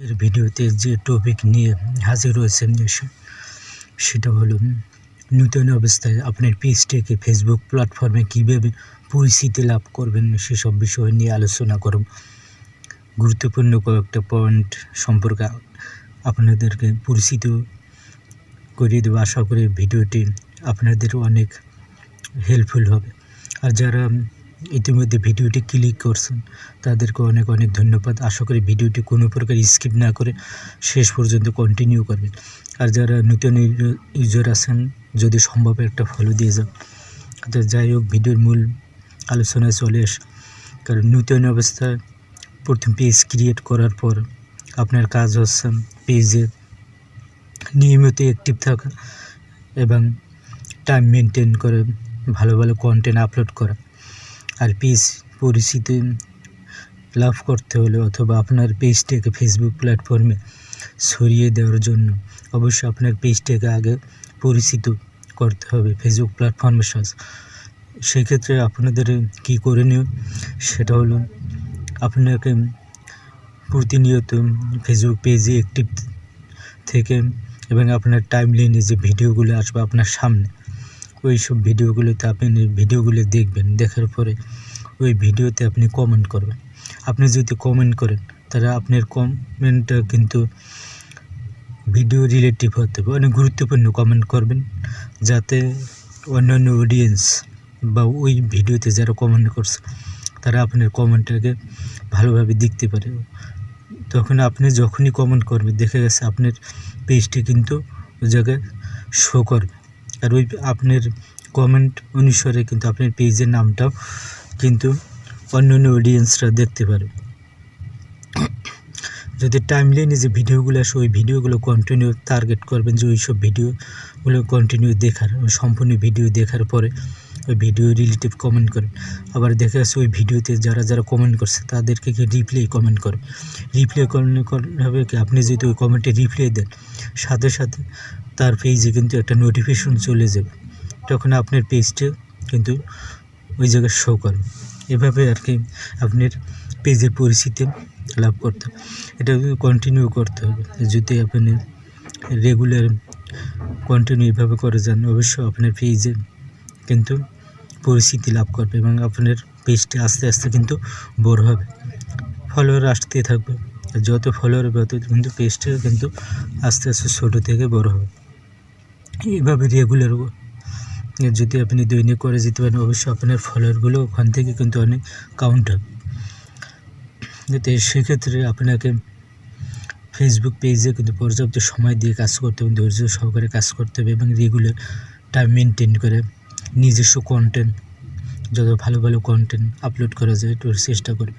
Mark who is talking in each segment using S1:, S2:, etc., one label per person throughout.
S1: এর ভিডিওতে যে টপিক নিয়ে হাজির হয়েছেন সেটা হলো, নূতন অবস্থায় আপনার পেজটাকে ফেসবুক প্ল্যাটফর্মে কীভাবে পরিচিতি লাভ করবেন, সেসব বিষয় নিয়ে আলোচনা করব। গুরুত্বপূর্ণ কয়েকটা পয়েন্ট সম্পর্কে আপনাদেরকে পরিচিত করিয়ে দেবো। আশা করি ভিডিওটি আপনাদের অনেক হেল্পফুল হবে। আর যারা ইতিমধ্যে ভিডিওটি ক্লিক করছেন। তাদেরকে অনেক অনেক ধন্যবাদ। আশা করি ভিডিওটি কোনো প্রকার স্কিপ না করে শেষ পর্যন্ত কন্টিনিউ করবেন। আর যারা নতুন ইউজার আছেন, যদি সম্ভব একটা ফলো দিয়ে যান। তো যাই হোক, ভিডিওর মূল আলোচনায় চলে আস। কারণ নূতন অবস্থায় প্রথম পেজ ক্রিয়েট করার পর আপনার কাজ হচ্ছে পেজে নিয়মিত অ্যাক্টিভ থাকা এবং টাইম মেনটেন করে, ভালো ভালো কন্টেন্ট আপলোড করা। আর পেজ পরিচিতি লাভ করতে হলে অথবা আপনার পেজটাকে ফেসবুক প্ল্যাটফর্মে ছড়িয়ে দেওয়ার জন্য অবশ্যই আপনার পেজটাকে আগে পরিচিত করতে হবে ফেসবুক প্ল্যাটফর্মের সাথে। সেক্ষেত্রে আপনাদের কী করণীয়? সেটা হলো আপনাকে প্রতিনিয়ত ফেসবুক পেজে অ্যাক্টিভ থেকে এবং আপনার টাইম লাইনে যে ভিডিওগুলো আসবে আপনার সামনে ওই সব ভিডিওগুলোতে আপনি ভিডিওগুলো দেখবেন, দেখার পরে ওই ভিডিওতে আপনি কমেন্ট করবেন। আপনি যদি কমেন্ট করেন, তাহলে আপনার কমেন্টটা কিন্তু ভিডিও রিলেটিভ হতে হবে অনেক গুরুত্বপূর্ণ কমেন্ট করবেন, যাতে অন্যান্য অডিয়েন্স বা ওই ভিডিওতে যারা কমেন্ট করছে, তারা আপনার কমেন্টটাকে ভালোভাবে দেখতে পারে। তখন আপনি যখনই কমেন্ট করবেন, দেখে গেছে আপনার পেজটি কিন্তু ওই জায়গায় শো করবে। আর ওই আপনার কমেন্ট অনুসারে কিন্তু আপনার পেজের নামটাও কিন্তু অন্য অন্য অডিয়েন্সরা দেখতে পারে। যদি টাইম লাইনে যে ভিডিওগুলো আসে, ওই ভিডিওগুলো কন্টিনিউ টার্গেট করবেন যে ওই সব ভিডিওগুলো কন্টিনিউ দেখার, সম্পূর্ণ ভিডিও দেখার পরে। ওই ভিডিও রিলেটিভ কমেন্ট করেন আবার দেখা যাচ্ছে ওই ভিডিওতে যারা যারা কমেন্ট করছে, তাদেরকে কি রিপ্লাই কমেন্ট করে। রিপ্লাই করলে হবে কি? আপনি যদি ওই কমেন্টে রিপ্লাই দেন, সাথে সাথে তার পেজে কিন্তু একটা নোটিফিকেশন চলে যাবে। তখন আপনার পেজটা কিন্তু ওই জায়গায় শো করে। এভাবে আর কি আপনার পেজের পরিচিতি লাভ করতে এটা কন্টিনিউ করতে হবে। যদি আপনি রেগুলার কন্টিনিউ এভাবে করে যান, অবশ্যই আপনার পেজে কিন্তু পরিচিতি লাভ করবে এবং আপনার পেজটি আস্তে আস্তে কিন্তু বড় হবে। ফলোয়ার আসতে থাকবে। যত ফলোয়ার হবে, তত কিন্তু পেজটা কিন্তু আস্তে আস্তে ছোটো থেকে বড় হবে। এইভাবে রেগুলার যদি আপনি দৈনিক করে যেতে পারেন, অবশ্যই আপনার ফলোয়ারগুলো ওখান থেকে কিন্তু অনেক কাউন্ট হবে। যাতে সেক্ষেত্রে আপনাকে ফেসবুক পেজে কিন্তু পর্যাপ্ত সময় দিয়ে কাজ করতে হবে, ধৈর্য সহকারে কাজ করতে হবে এবং রেগুলার টাইম মেনটেন করে নিজস্ব কন্টেন্ট যত ভালো ভালো কন্টেন্ট আপলোড করা যায়, একটু চেষ্টা করবে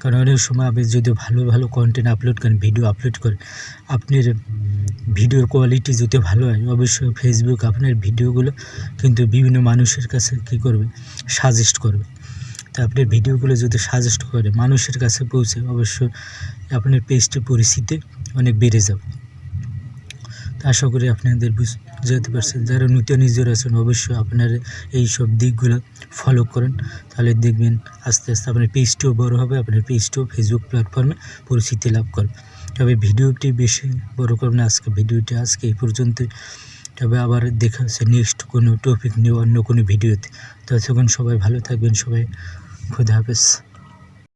S1: কারণ অনেক সময় আপনি যদি ভালো ভালো কন্টেন্ট আপলোড করেন ভিডিও আপলোড করেন, আপনার ভিডিওর কোয়ালিটি যদি ভালো হয়, অবশ্যই ফেসবুক আপনার ভিডিওগুলো কিন্তু বিভিন্ন মানুষের কাছে কী করবে? সাজেস্ট করবে। তো আপনার ভিডিওগুলো যদি সাজেস্ট করে, মানুষের কাছে পৌঁছে, অবশ্যই আপনার পেজটি পরিস্থিতি অনেক বেড়ে যাবে। আশা করি আপনাদের বুঝতে পারছেন। যারা নূতন ইউজার আছেন, অবশ্যই আপনার এই সব দিকগুলো ফলো করেন। তাহলে দেখবেন আস্তে আস্তে আপনার পেজটিও বড় হবে, আপনার পেজটিও ফেসবুক প্ল্যাটফর্মে পরিচিতি লাভ করবে। তবে ভিডিওটি বেশি বড় করবেন আজকে ভিডিওটি আজকে এই পর্যন্ত। তবে আবার দেখা হচ্ছে নেক্সট কোনো টপিক নিয়ে অন্য কোনো ভিডিওতে। ততক্ষণ সবাই ভালো থাকবেন, সবাই খুদা হাফেজ।